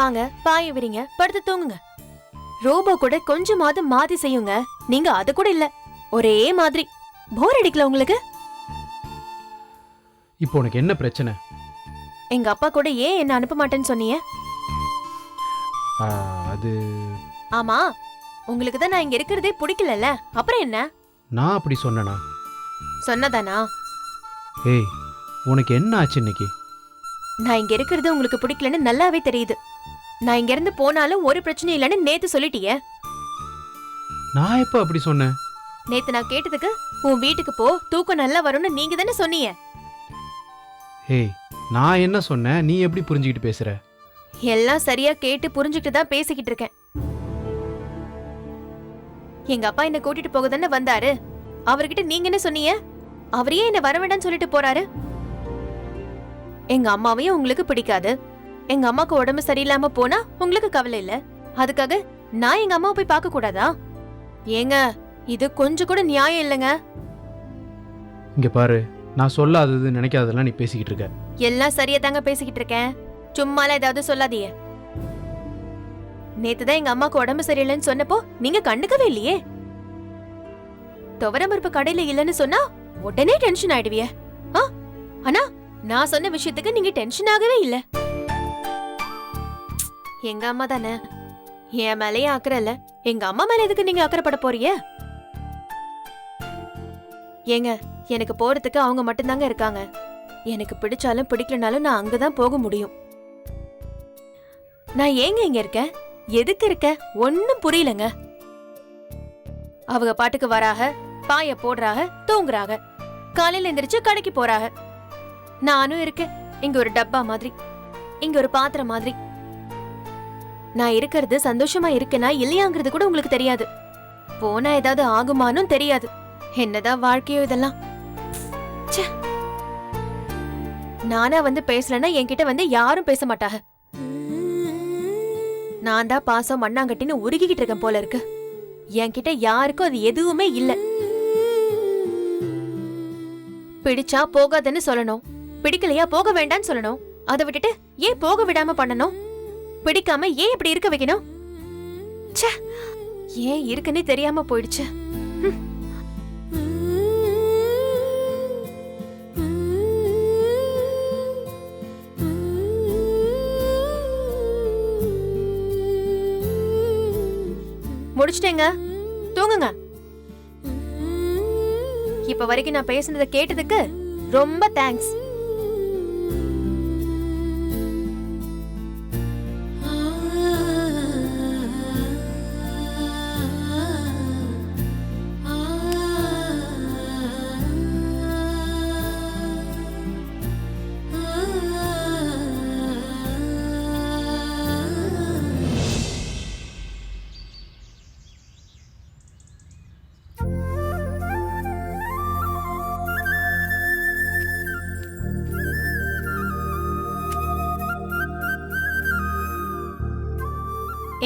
வாங்க பாய விரிங்க படுத்து தூங்குங்க. ரோபோ கூட கொஞ்சமாவது மாத்தி செய்யுங்க. நீங்க அது கூட இல்ல ஒரே மாதிரி. போர் அடிக்கல உங்களுக்கு? இப்போ உனக்கு என்ன பிரச்சனை? எங்க அப்பா கூட ஏன் என்ன அனுப்ப மாட்டேன்னு சொன்னீங்க? ஆ, அது ஆமா உங்களுக்கு தான் நான் இங்க இருக்கிறதே பிடிக்கலல்ல. அப்புறம் என்ன? நான் அப்படி சொன்னேனா? சொன்னதானா? ஏய் உனக்கு என்ன ஆச்சு இன்னைக்கு? நான் இங்க இருக்கிறது உங்களுக்கு பிடிக்கலன்னு நல்லாவே தெரியுது. நான் இங்க இருந்து போனாலும் ஒரு பிரச்சனையும் இல்லைன்னு நேத்து சொல்லிட்டியே. நான் எப்போ அப்படி சொன்னேன்? நேத்து நான் கேட்டதுக்கு உன் வீட்டுக்கு போ தூக்கம் நல்லா வரும்னு நீங்க தானே சொன்னீங்க. ஏய் நான் என்ன சொன்னேன்? நீ எப்படி புரிஞ்சுக்கிட்டு பேசுற? எல்லாம் சரியா கேட்டு புரிஞ்சுக்கிட்டு தான் பேசிக்கிட்டு இருக்கேன். எங்க அப்பா என்ன கூட்டிட்டு போக தானே வந்தாரு. அவர்கிட்ட நீங்க என்ன சொன்னீங்க? அவரையே என்ன வர வேண்டாம்னு சொல்லிட்டு போறாரு? எங்க அம்மாவையும் உங்களுக்கு பிடிக்காது. எங்க அம்மாக்கு உடம்பு சரியில்லாம போனா உங்களுக்கு கவலை இல்ல? அதுக்காக நான் எங்க அம்மாவை போய் பார்க்க கூடாதா? ஏங்க இது கொஞ்சம் கூட நியாயம் இல்லைங்க. இங்க பாரு நான் சொல்லாதது நினைக்காததெல்லாம் நீ பேசிக்கிட்டு இருக்க. எல்லாம் சரியா தாங்க பேசிக்கிட்டு இருக்கேன். சும்மாலாம் ஏதாவது சொல்லாதீங்க. நேத்து தான் எங்க அம்மாக்கு உடம்பு சரியில்லைன்னு சொன்னப்போ நீங்க கண்டுக்கவே இல்லையே. துவரம்பருப்பு கடையில இல்லைன்னு சொன்னா உடனே டென்ஷன் ஆயிடுவிய. ஆனா நான் சொன்ன விஷயத்துக்கு நீங்க டென்ஷன் ஆகவே இல்ல. எங்க அம்மா தானே? என் மேலேயே அக்கறை இல்ல. எங்க அம்மா மேல எதுக்கு நீங்க அக்கறைப்பட போறீங்க? ஏங்க எனக்கு போறதுக்கு அவங்க மட்டும்தாங்க இருக்காங்க. எனக்கு பிடிச்சாலும் பிடிக்கலனாலும் நான் அங்கதான் போக முடியும். நான் ஏங்க இங்க இருக்கேன்? எதுக்கு இருக்க? ஒன்னும் புரியலங்க. அவங்க பாட்டுக்கு வராக பாய போடுறாக தூங்குறாங்க காலையில எந்திரிச்சு கடைக்கு போறாக. நானும் இருக்கேன். இங்க ஒரு டப்பா மாதிரி. இங்க ஒரு பாத்திரம் மாதிரி. நான் இருக்கிறது சந்தோஷமா இருக்கேனா இல்லையாங்கிறது கூட உங்களுக்கு தெரியாது. போனா ஏதாவது ஆகுமானும் தெரியாது. என்னதான் வாழ்க்கையோ இதெல்லாம். ச்சே. நானா வந்து பேசலன்னா என்கிட்ட வந்து யாரும் பேச மாட்டாங்க. நான் தான் பாசம் மண்ணாங்கட்டின்னு உருகிக்கிட்டு இருக்கேன் போல இருக்கு. என்கிட்ட யாருக்கும் அது எதுவுமே இல்ல. பிடிச்சா போகாதன்னு சொல்லணும். பிடிக்கலையா போக வேண்டாம்னு சொல்லணும். அதை விட்டுட்டு ஏன் போக விடாம பண்ணணும்? பிடிக்காம ஏன் இப்படி இருக்க வைக்கணும்? ச்சே ஏன் இருக்குன்னே தெரியாம போயிடுச்சு. முடிச்சிட்டேங்க. தூங்குங்க. இப்ப வரைக்கும் நான் பேசுனதை கேட்டதுக்கு ரொம்ப தேங்க்ஸ்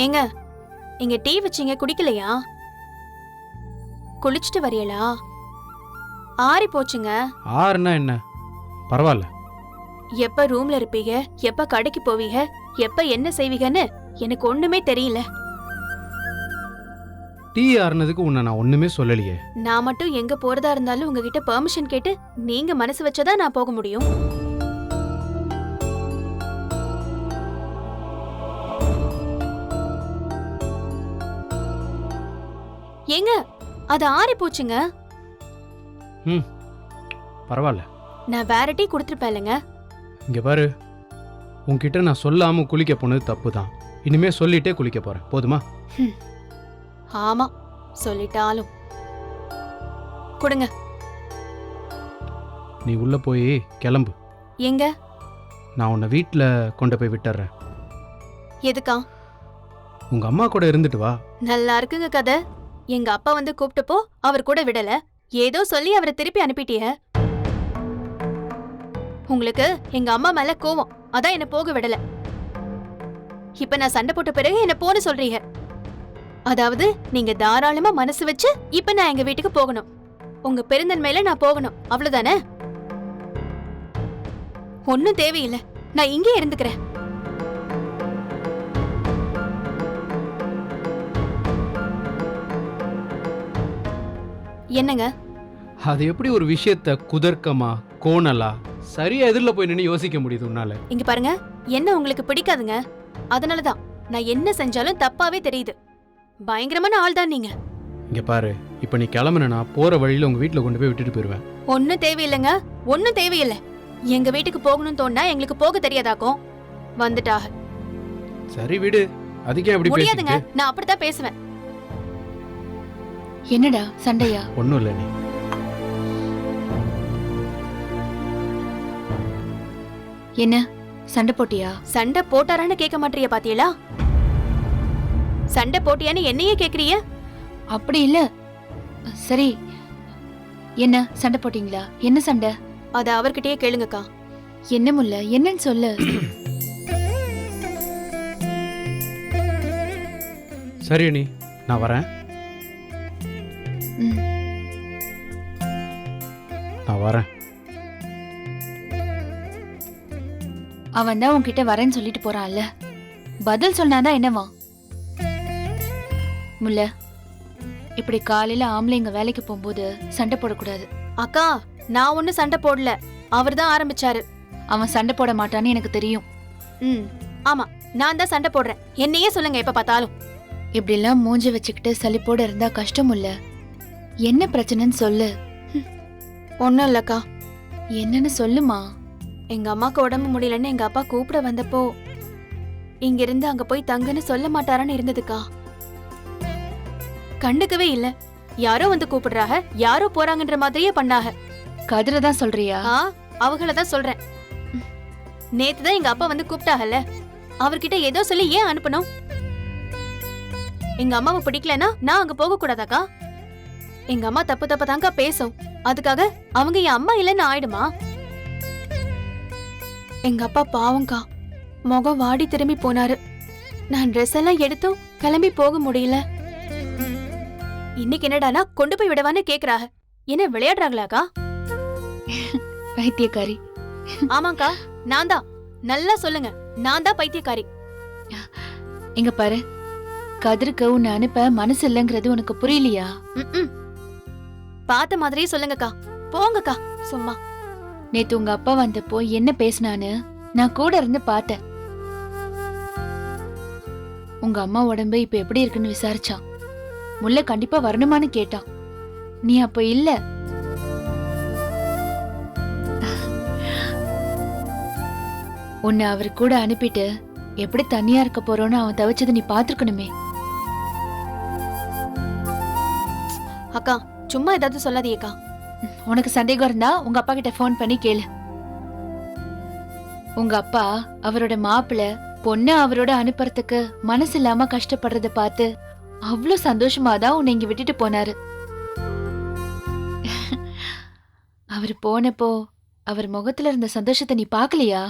ஏங்க இங்க டீ வச்சீங்க குடிக்கலையா? குளிச்சுட்டு வரியலா? ஆறி போச்சுங்க. ஆறுனா என்ன? பரவாயில்ல. எப்ப ரூம்ல இருப்பீங்க? எப்ப கடைக்கு போவீங்க? எப்ப என்ன செய்வீங்கன்னு எனக்கு ஒண்ணுமே தெரியல. டீ ஆறுனதுக்கு உன்னை நான் ஒண்ணுமே சொல்லலையே. நான் மட்டும் எங்க போறதா இருந்தாலும் உங்ககிட்ட பெர்மிஷன் கேட்டு நீங்க மனசு வச்சதா நான் போக முடியும். ஏங்க அது ஆறி போச்சுங்க. பரவாயில்ல. நான் வேற டீ கொடுத்துருப்பேன்லங்க. இங்க பாரு உன்கிட்ட நான் சொல்லாம குளிக்க போனது தப்பு தான் இனிமே சொல்லிட்டே குளிக்க போறேன். போதுமா? ஆமா சொல்லிட்டாலும். கொடுங்க. நீ உள்ள போய் கிளம்பு. எங்க? நான் உன்னை வீட்டில் கொண்டு போய் விட்டுறேன். எதுக்கா? உங்க அம்மா கூட இருந்துட்டு வா. நல்லா இருக்குங்க கதை. எங்க அப்பா வந்து கூப்பிட்டப்போ அவர் கூட விடல. ஏதோ சொல்லி அவரை திருப்பி அனுப்பிட்டிய. உங்களுக்கு எங்க அம்மா மேல கோவம். அதான் என்ன போக விடல. இப்ப நான் சண்டை போட்ட பிறகு என்ன போன சொல்றீங்க. அதாவது நீங்க தாராளமா மனசு வச்சு இப்ப நான் எங்க வீட்டுக்கு போகணும். உங்க பெருந்தன்மையில நான் போகணும். அவ்வளவுதானே? ஒன்னும் தேவையில்லை. நான் இங்கே இருந்துக்கிறேன். என்னங்க? அது எப்படி ஒரு விஷயத்த குதர்க்கமா கோணலா சரியா எதிரில் போய் நின்று யோசிக்க முடியுது உன்னால? இங்க பாருங்க என்ன உங்களுக்கு பிடிக்காதுங்க? அதனாலதான் நான் என்ன செஞ்சாலும் தப்பாவே தெரியுது. பயங்கரமான ஆள் தான் நீங்க. இங்க பாரு இப்போ நீ கிளம்புனா போற வழியில உங்க வீட்டில் கொண்டு போய் விட்டுட்டு போயிடுவேன் ஒன்னும் தேவையில்லைங்க ஒன்னும் தேவையில்லை. எங்க வீட்டுக்கு போகணும்னு தோணா எங்களுக்கு போக தெரியாதாக்கும் வந்துட்டாக. சரி விடு அதுக்கே அப்படி முடியாதுங்க பேசிக்கிட்டு நான் அப்படித்தான் பேசுவேன். என்னடா சண்டையா? ஒன்றும் இல்லை நீ. என்ன? சண்டை போட்டியா? சண்டை போட்டாரான்னு கேட்க மாட்டிய பாத்தியலா சண்டை போட்டியான்னு என்னையே கேக்குறிய அப்படி இல்ல. சரி. என்ன சண்டை போட்டீங்களா? என்ன சண்டை? அத அவர்கிட்டயே கேளுங்கக்கா. என்ன முல்ல? என்னன்னு சொல்லு. சரி நீ. நான் வரேன். வரேன். அவன் தான் உன்கிட்ட வரேன்னு சொல்லிட்டு போறான்ல. பதில் சொன்னாதான் என்னவா முல்ல இப்படி காலையில ஆம்பளைங்க வேலைக்கு போகும்போது சண்டை போடக்கூடாது. அக்கா நான் ஒன்னும் சண்டை போடல. அவர்தான் ஆரம்பிச்சாரு. அவன் சண்டை போட மாட்டான்னு எனக்கு தெரியும். ம் ஆமா நான் தான் சண்டை போடுறேன். என்னையே சொல்லுங்க எப்ப பார்த்தாலும். இப்படிலாம் மூஞ்சி வச்சுக்கிட்டு சலிப்போட இருந்தா கஷ்டம் இல்ல என்ன பிரச்சனைன்னு சொல்லு. ஒன்னும் இல்லக்கா. என்னன்னு சொல்லுமா? எங்க அம்மாக்கு உடம்பு முடியலன்னு எங்க அப்பா கூப்பிட வந்தப்போ இங்க இருந்து அங்க போய் தங்குன்னு சொல்ல மாட்டாரான்னு இருந்ததுக்கா. கண்டுக்கவே இல்ல. யாரோ வந்து கூப்பிடுறாங்க யாரோ போறாங்கன்ற மாதிரியே பண்ணாக. கதிரை தான் சொல்றியா? ஆ அவங்கள தான் சொல்றேன். நேத்து தான் எங்க அப்பா வந்து கூப்பிட்டாகல்ல? அவர்கிட்ட ஏதோ சொல்லி ஏன் அனுப்பணும்? எங்க அம்மாவை பிடிக்கலனா நான் அங்க போக கூடாதாக்கா எங்க அம்மா தப்பு தப்பு தாங்க பேசும். அதுக்காக அவங்க என் அம்மா இல்லைன்னு ஆயிடுமா? எங்க அப்பா பாவம்க்கா. முகம் வாடி திரும்பி போனாரு. நான் ட்ரெஸ் எல்லாம் எடுத்தும் கிளம்பி போக முடியல. இன்னைக்கு என்னடானா கொண்டு போய் விடவான்னு கேக்குறாங்க என்ன விளையாடுறாங்களாக்கா? பைத்தியக்காரி. ஆமாக்கா நான் தான். நல்லா சொல்லுங்க நான் தான் பைத்தியக்காரி. இங்க பாரு கதிருக்கு உன்னை அனுப்ப மனசு இல்லைங்கிறது உனக்கு புரியலையா. பார்த்த மாதிரியே சொல்லுங்கக்கா. போங்கக்கா. சும்மா. நேத்து உங்க அப்பா வந்தப்போ என்ன பேசினான்னு நான் கூட இருந்து பார்த்தேன். உங்க அம்மா உடம்பு இப்ப எப்படி இருக்குன்னு விசாரிச்சான். முல்லை கண்டிப்பா வரணுமான்னு கேட்டான். நீ அப்ப இல்ல. உன்னை அவர் கூட அனுப்பிட்டு எப்படி தனியா இருக்க போறோன்னு அவன் தவிச்சதை நீ பாத்துருக்கணுமே சும்மா ஏதாவது சொல்லாதீக்கா உனக்கு சந்தேகம் இருந்தா உங்க அப்பா கிட்ட ஃபோன் பண்ணி கேளு. உங்க அப்பா அவரோட மாப்பிள்ள பொண்ணு அவரோட அனுப்புறதுக்கு மனசு இல்லாம கஷ்டப்படுறத பார்த்து அவ்வளவு சந்தோஷமா தான் உன்னை இங்க விட்டுட்டு போனாரு. அவர் போனப்போ அவர் முகத்துல இருந்த சந்தோஷத்தை நீ பார்க்கலையா?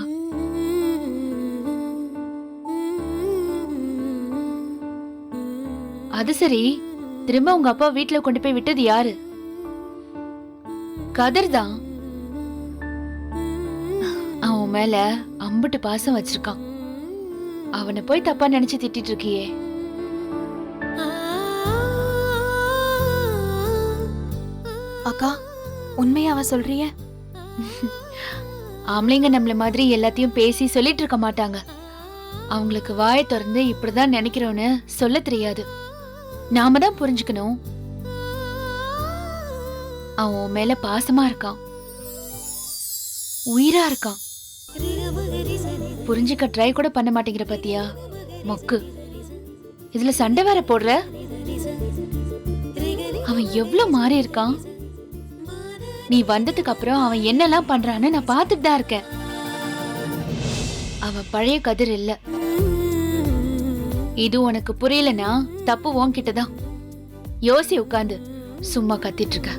அது சரி திரும்ப உங்க அப்பா வீட்ல கொண்டு போய் விட்டது யாரு? கதிர் தான். அவன் மேல அம்புட்டு பாசம் வச்சிருக்கான். அவனை போய் தப்பா நினைச்சு திட்டிட்டு இருக்கியே. அக்கா உண்மையாவ சொல்றிய ஆம்பளைங்க நம்மள மாதிரி எல்லாத்தையும் பேசி சொல்லிட்டு இருக்க மாட்டாங்க. அவங்களுக்கு வாயை திறந்து இப்படிதான் நினைக்கிறோன்னு சொல்ல தெரியாது. நாம தான் புரிஞ்சுக்கணும். அவன் உன் மேல பாசமா இருக்கான். உயிரா இருக்கான். புரிஞ்சுக்க ட்ரை கூட பண்ண மாட்டேங்கிற பாத்தியா? மொக்கு. இதுல சண்டை வேற போடுற? அவன் எவ்வளவு மாறி இருக்கான்? நீ வந்ததுக்கு அப்புறம் அவன் என்னெல்லாம் பண்றான்னு நான் பார்த்துட்டு தான் இருக்கேன். அவன் பழைய கதிர் இல்லை. இது உனக்கு புரியலனா தப்பு உன்கிட்டதான். யோசி உட்காந்து சும்மா கத்திட்டு இருக்க.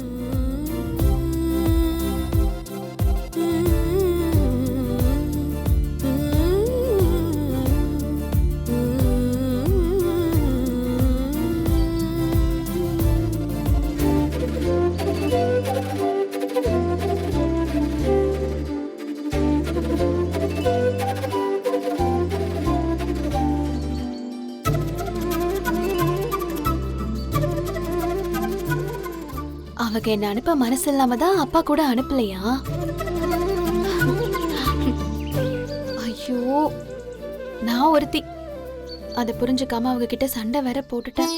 உனக்கு என்ன அனுப்ப மனசு இல்லாம தான் அப்பா கூட அனுப்பலையா? ஐயோ நான் ஒருத்தி. அதை புரிஞ்சுக்காம அவங்க கிட்ட சண்டை வேற போட்டுட்டேன்.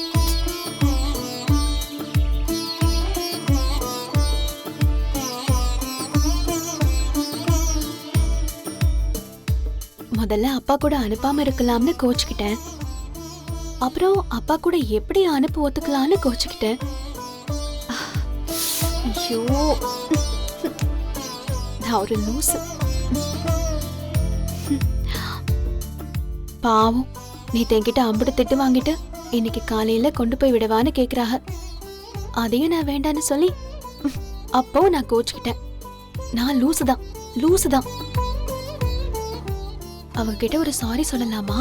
முதல்ல அப்பா கூட அனுப்பாம இருக்கலாம்னு கோச்சுக்கிட்டேன். அப்புறம் அப்பா கூட எப்படி அனுப்ப ஒத்துக்கலாம்னு கோச்சுக்கிட்டேன். ஐயோ நான் ஒரு லூசு பாவம் நேத்து என்கிட்ட அம்புட்டு திட்டு வாங்கிட்டு இன்னைக்கு காலையில கொண்டு போய் விடவான்னு கேக்குறாங்க அதையும் நான் வேண்டான்னு சொல்லி அப்போ நான் கோச்சுக்கிட்டேன் நான் லூசு தான் லூசு தான் அவகிட்ட ஒரு சாரி சொல்லலாமா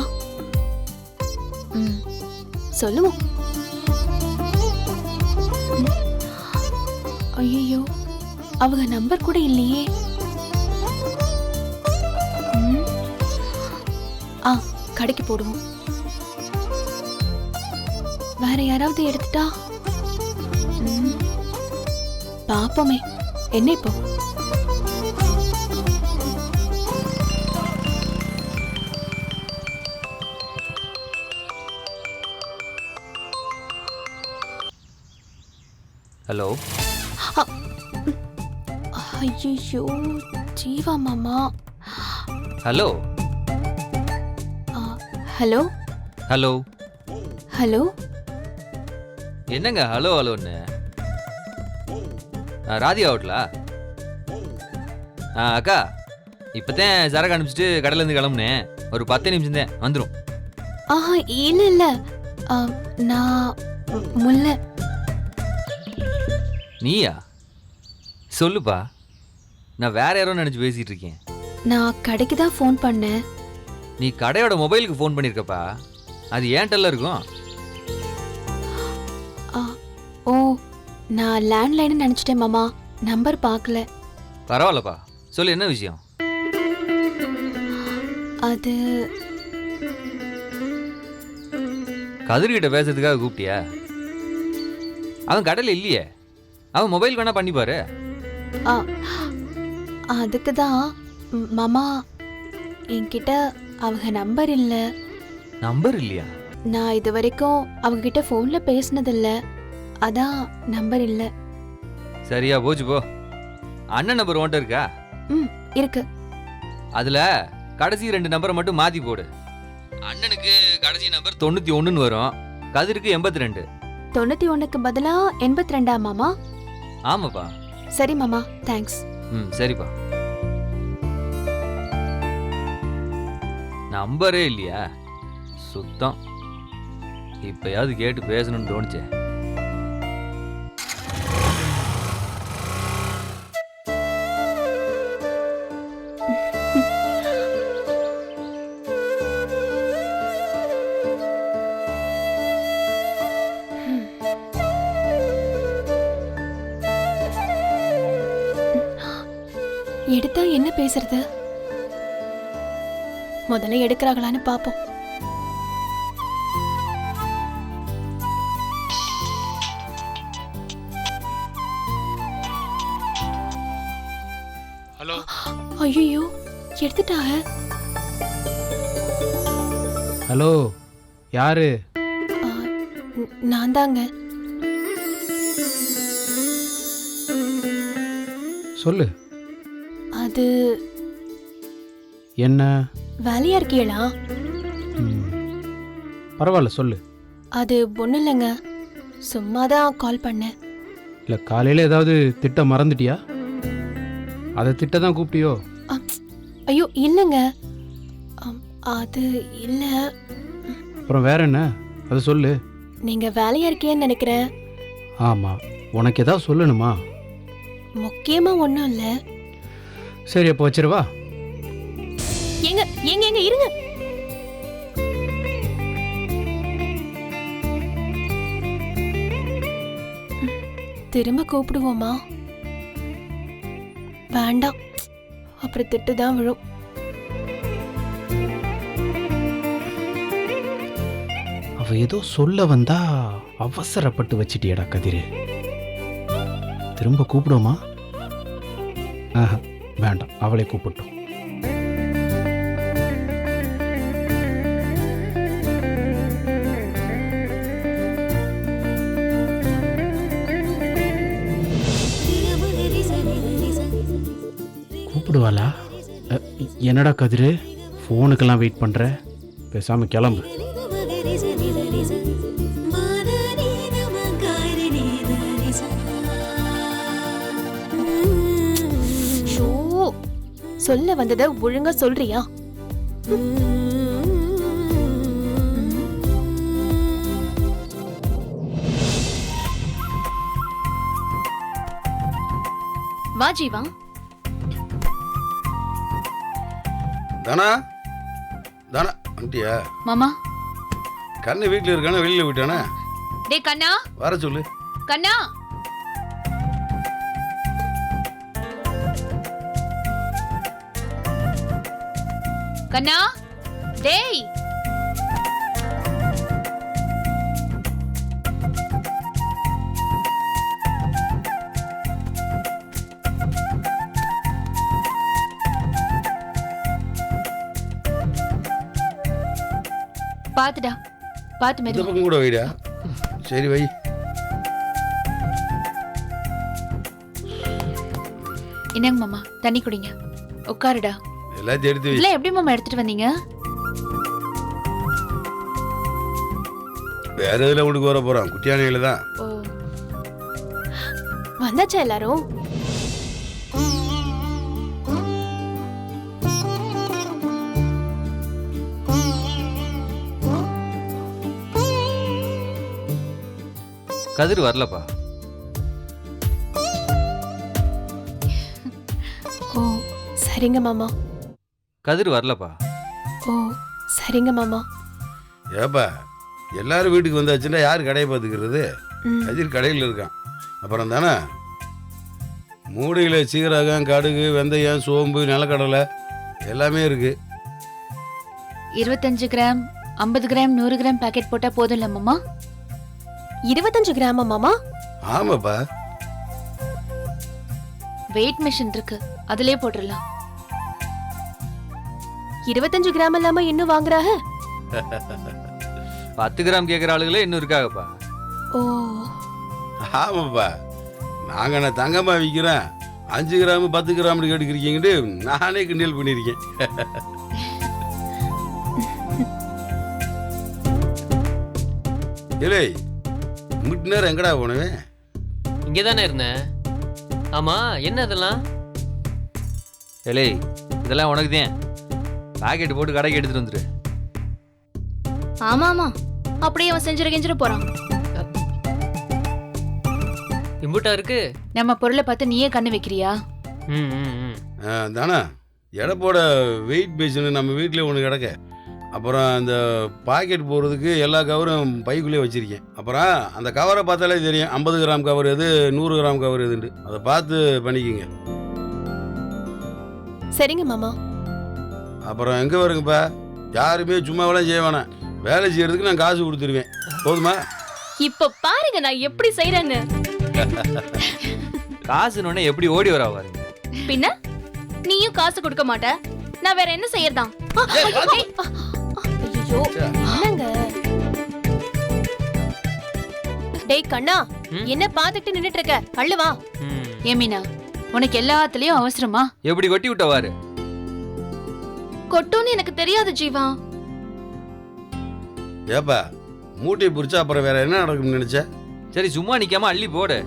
ம் சொல்லுவோம் ஐயோ அவங்க நம்பர் கூட இல்லையே. ஆ கடைக்கு போடுவோம். வேற யாராவது எடுத்துட்டா? பாப்போமே என்ன இப்போ? ஹலோ. ஐயோ ஜீவா மாமா ஹலோ ஆ, ஹலோ ஹலோ ஹலோ என்னங்க ஹலோ ஹலோன்னு ஆ, ராதிகா ஹோட்டலா? ஆ அக்கா இப்போதான் சரக்கு அனுப்பிச்சிட்டு கடையிலேருந்து கிளம்புனேன். ஒரு பத்து நிமிஷம் தான் வந்துடும் ஆஹா இல்ல இல்ல. ஆ, நான் முல்லை நீயா? சொல்லுப்பா. நான் வேற யாரோ நினச்சி பேசிகிட்டு இருக்கேன். நான் கடைக்கு தான் ஃபோன் பண்ணேன். நீ கடையோட மொபைலுக்கு ஃபோன் பண்ணியிருக்கப்பா அது ஏன்ட்டல்ல இருக்கும்? ஆ, ஓ நான் லேண்ட்லைன் நினைச்சிட்டேன் மாமா. நம்பர் பார்க்கல. பரவாயில்லப்பா. சொல்லு என்ன விஷயம்? அது கதிர்கிட்ட பேசுறதுக்காக கூப்பிட்டியா? அவன் கடையில் இல்லையே. அவன் மொபைல் வேணா பண்ணி பாரு ஆ, அதுக்கு தான் மாமா என்கிட்ட அவங்க நம்பர் இல்ல. நம்பர் இல்லையா? நான் இது வரைக்கும் அவங்க கிட்ட ஃபோன்ல பேசினதில்ல. அதான் நம்பர் இல்ல. சரியா போச்சு போ. அண்ணன் நம்பர் உன்ட்ட இருக்கா? ம் இருக்கு. அதுல கடைசி ரெண்டு நம்பரை மட்டும் மாத்தி போடு. அண்ணனுக்கு கடைசி நம்பர் தொண்ணூத்தி ஒண்ணுன்னு வரும். கதிருக்கு எண்பத்தி ரெண்டு. தொண்ணூத்தி ஒண்ணுக்கு பதிலா எண்பத்தி ரெண்டா மாமா? ஆமாப்பா. சரி மாமா. தேங்க்ஸ் ம் சரிப்பா. நம்பரே இல்லையா? சுத்தம். இப்பயாவது கேட்டு பேசணும்னு தோணுச்சே. எடுத்தா என்ன பேசுறது? முதல்ல எடுக்கிறாங்களான்னு பாப்போம். ஹலோ. ஐயோ எடுத்துட்டாங்க. ஹலோ யாரு? நான் தாங்க. சொல்லு. அது என்ன? வேலையா இருக்கீங்களா? ம். பரவாயில்ல சொல்லு. அது ஒன்றும் இல்லைங்க. சும்மா தான் கால் பண்ணேன். இல்லை காலையில் ஏதாவது திட்ட மறந்துட்டியா? அதை திட்ட தான் கூப்பிட்டியோ ஐயோ இல்லைங்க. அது இல்லை. அப்புறம் வேற என்ன? அதை சொல்லு. நீங்க வேலையா இருக்கேன்னு நினைக்கிறேன். ஆமாம் உனக்கு ஏதாவது சொல்லணுமா? முக்கியமா ஒன்றும் இல்லை. சரி அப்போ வச்சிருவா. எங்க எங்க எங்க இருங்க. திரும்ப கூப்பிடுவோமா? வேண்டாம். அப்புறம் திட்டு தான் விழும். அவ ஏதோ சொல்ல வந்தா அவசரப்பட்டு வச்சிட்டியடா கதிரு. திரும்ப கூப்பிடுவோமா? ஆஹா. வேண்டாம் அவளை கூப்பிட்டோம். கூப்பிடுவாளா? என்னடா கதிரு? ஃபோனுக்கெல்லாம் வெயிட் பண்ணுற பேசாமல் கிளம்பு. சொல்ல வந்ததை ஒழுங்கா சொல்றியா? வா ஜீவா. தானா? தானா வந்துட்டியா மாமா. கண்ணு வீட்டில் இருக்கானே வெளியில் விட்டானே டே கண்ணா. வர சொல்லு. கண்ணா. கண்ணா டேய். பாத்துடா பாத்து இந்த மெதுவா. பக்கம் கூட வைடா. சரி வை. என்னங்க மாமா தண்ணி குடிங்க. உட்காருடா. எல்லாத்தையும் எடுத்து வை இதெல்லாம் எப்படி மாமா எடுத்துட்டு வந்தீங்க? வேற இதில் வீட்டுக்கு வர போகிறான் குட்டியானையில் தான். ஓ. வந்தாச்சா எல்லாரும்? கதிர் வரலப்பா. ஓ சரிங்க மாமா. கதிர் வரலப்பா. ஓ சரிங்க மாமா. ஏப்பா எல்லாரும் வீட்டுக்கு வந்தாச்சுன்னா யார் கடையை பார்த்துக்கிறது? ம். கதிர் கடையில் இருக்கான். அப்புறம் தானே? மூடையில் சீரகம் கடுகு வெந்தயம் சோம்பு நிலக்கடலை எல்லாமே இருக்கு. இருபத்தஞ்சு கிராம் ஐம்பது கிராம் நூறு கிராம் பாக்கெட் போட்டா போதும் இல்ல மாமா? இருபத்தஞ்சு கிராமா மாமா? ஆமாப்பா. வெயிட் மிஷின் இருக்கு. அதுலயே போட்டுடலாம். இருபத்தஞ்சு கிராம் இல்லாம இன்னும் வாங்குறாக? பத்து கிராம் கேட்குற ஆளுகளே இன்னும் இருக்காகப்பா. ஓ. ஆமாப்பா. நாங்கள் நான் தங்கமாக விற்கிறேன் அஞ்சு கிராம் பத்து கிராம்னு கேட்டுக்கிறீங்கன்ட்டு நானே கிண்டல் பண்ணியிருக்கேன். இல்லை முட்டு நேரம் எங்கடா போனவே? இங்கே தானே இருந்தேன். ஆமா என்ன அதெல்லாம்? ஏலே இதெல்லாம் உனக்கு தான் பாக்கெட் போட்டு கடைக்கு எடுத்துட்டு வந்துரு. ஆமா ஆமா அப்படியே அவன் செஞ்சிட கெஞ்சிட போறான். இம்புட்டா இருக்கு? நம்ம பொருளை பார்த்து நீயே கண்ணு வைக்கிறியா? ம் ம் ம். தானா? எடப்போட வெயிட் பேஷனு நம்ம வீட்டில் ஒன்று கிடக்க. அப்புறம் அந்த பாக்கெட் போடுறதுக்கு எல்லா கவரும் பைக்குள்ளேயே வச்சுருக்கேன். அப்புறம் அந்த கவரை பார்த்தாலே தெரியும். ஐம்பது கிராம் கவர் எது நூறு கிராம் கவர் எதுன்ட்டு. அதை பார்த்து பண்ணிக்கோங்க. சரிங்க மாமா. அப்புறம் எங்கே வருங்கப்பா? யாருமே சும்மாவெல்லாம் செய்ய வேணாம். வேலை செய்யறதுக்கு நான் காசு கொடுத்துருவேன். போதுமா? இப்ப பாருங்க நான் எப்படி செய்யறேன்னு காசுன்னு எப்படி ஓடி வரா பாருங்க பின்ன? நீயும் காசு கொடுக்க மாட்ட. நான் வேற என்ன ஐயோ என்னங்க? டேய் கண்ணா? என்ன பாத்துக்கிட்டு நின்னுட்டு இருக்க? கள்ளு வா. ம். ஏமினா உனக்கு எல்லாத்துலயும் அவசரமா? எப்படி கொட்டி விட்டவாரு கொட்டும்னு எனக்கு தெரியாது ஜீவா. ஏப்பா மூட்டையை பிடிச்சா அப்புறம் வேற என்ன நடக்கும்னு நினச்ச? சரி சும்மா நிக்காம அள்ளி போடு.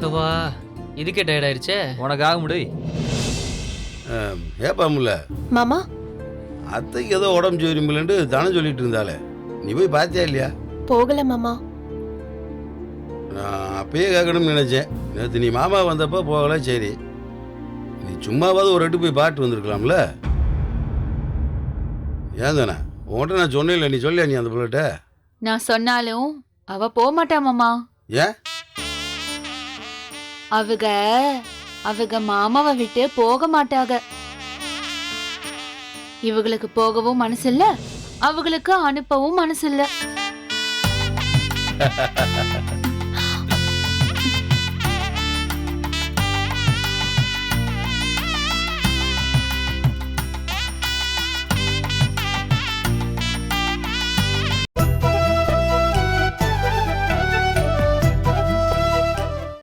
சோவா இதுக்கே டயர்ட் ஆயிருச்சே? உனக்கு ஆக முடி. ஏப்பா முல்ல? மாமா? அத்தைக்கு ஏதோ உடம்பு சரியில்லைன்ட்டு தானே சொல்லிட்டு இருந்தாலே நீ போய் பார்த்தியா இல்லையா? போகல மாமா. நான் அப்பயே கேட்கணும்னு நினச்சேன். நேற்று நீ மாமா வந்தப்போ போகல சரி. நீ சும்மாவாவது ஒரு எட்டு போய் பாட்டு வந்திருக்கலாம்ல? ஏன் தானே? உன்கிட்ட நான் சொன்னேன்ல நீ சொல்லியா நீ அந்த பிள்ளைகிட்ட? நான் சொன்னாலும் அவ போக மாட்டா மாமா. ஏன்? அவங்க அவங்க மாமாவை விட்டு போக மாட்டாங்க. இவங்களுக்கு போகவும் மனசு இல்ல அவங்களுக்கு அனுப்பவும் மனசு இல்ல